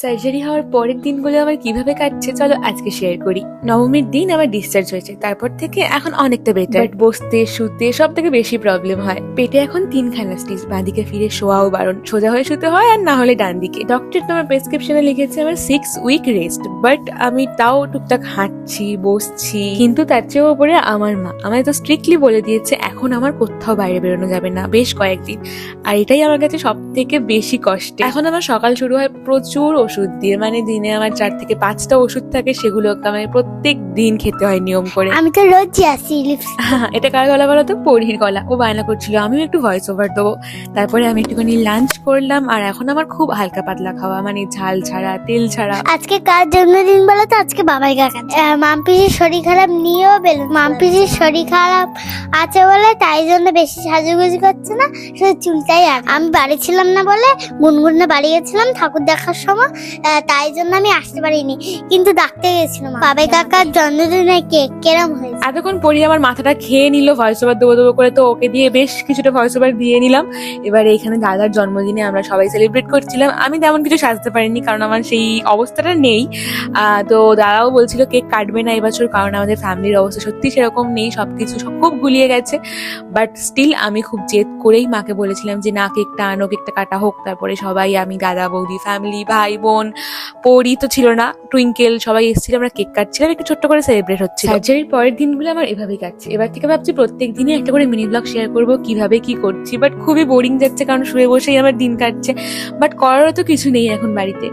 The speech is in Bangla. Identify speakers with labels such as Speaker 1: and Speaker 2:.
Speaker 1: সার্জারি হওয়ার পরের দিনগুলো আমার কীভাবে কাটছে চলো আজকে শেয়ার করি। নবমীর দিন আমার ডিসচার্জ হয়েছে, তারপর থেকে এখন অনেকটা বেটার বসতে, শুতে সব থেকে বেশি প্রবলেম হয়। পেটে এখন তিনখানা স্টিচ বাঁদিকে ফিরে শোয়াও বারণ, সোজা হয়ে শুতে হয় আর না হলে ডান দিকে। ডক্টর তোমার প্রেসক্রিপশনে লিখেছে আমার সিক্স উইক রেস্ট বাট আমি তাও টুকটাক হাঁটছি, বসছি, কিন্তু তার চেয়েও উপরে আমার মা। আমায় তো স্ট্রিক্টলি বলে দিয়েছে, এখন আমার কোথাও বাইরে বেরোনো যাবে না, বেশ কয়েকদিন। আর এটাই আমার কাছে সব থেকে বেশি কষ্ট এখন আমার সকাল শুরু হয় প্রচুর ওষুধ দিয়ে মানে দিনে আমার চার থেকে পাঁচটা ওষুধ থাকে সেগুলোকে আমায় প্রত্যেক দিন খেতে হয় নিয়ম করে।
Speaker 2: আমি তো রোজই আসি লিপস।
Speaker 1: এটা কার গলা বলো তো? পরির গলা। ও বায়না করছিল আমিও একটু ভয়েস ওভার দেবো। তারপরে আমি একটুখানি লাঞ্চ করলাম আর এখন আমার খুব হালকা পাতলা খাওয়া মানে ঝাল ছাড়া তেল ছাড়া।
Speaker 2: আজকে কার জন্মদিন বলো তো? আজকে বাবাই কাকা মামপিসির শরীর খারাপ নিয়েও বেল মামপিসির শরীর খারাপ আছে বলে তাই জন্য বেশি সাজুগুজু করছে না শুধু চুলটাই আমি বাড়ি ছিলাম না বলে গুনগুনে বাড়ি গেছিলাম ঠাকুর দেখার সময় তাই জন্য আমি আসতে পারিনি। কিন্তু ডাকতে গেছিলাম বাবাই কাকার জন্মদিনে কেক কেরম হয়েছে।
Speaker 1: এতক্ষণ পরি আমার মাথাটা খেয়ে নিল ভয়েস ওভার দেবো দেবো করে তো ওকে দিয়ে বেশ কিছুটা ভয়েস ওভার দিয়ে নিলাম। এবার এখানে দাদার জন্মদিনে আমরা সবাই সেলিব্রেট করছিলাম। আমি তেমন কিছু সাজতে পারিনি কারণ আমার সেই অবস্থাটা নেই। আহ, তো দাদাও বলছিল কেক কাটবে না এবছর কারণ আমাদের ফ্যামিলির অবস্থা সত্যি সেরকম নেই। সবকিছু সব খুব গুলিয়ে গেছে। বাট স্টিল আমি খুব জেদ করেই মাকে বলেছিলাম যে না কেকটা আনো কেকটা কাটা হোক। তারপরে সবাই আমি দাদা বৌদি ফ্যামিলি ভাই বোন পরি তো ছিল না টুইঙ্কেল সবাই এসেছিল, আমরা কেক কাটছিলাম, একটু ছোট্ট করে সেলিব্রেট হচ্ছে সার্জারির পরের দিনগুলো আমার এভাবেই কাটছে। এবার থেকে ভাবছি প্রত্যেক দিনই একটা করে মিনি ব্লগ শেয়ার করব, কীভাবে কি করছি বাট খুবই বোরিং যাচ্ছে, কারণ শুয়ে বসেই আমার দিন কাটছে। বাট করারও তো কিছু নেই এখন বাড়িতে।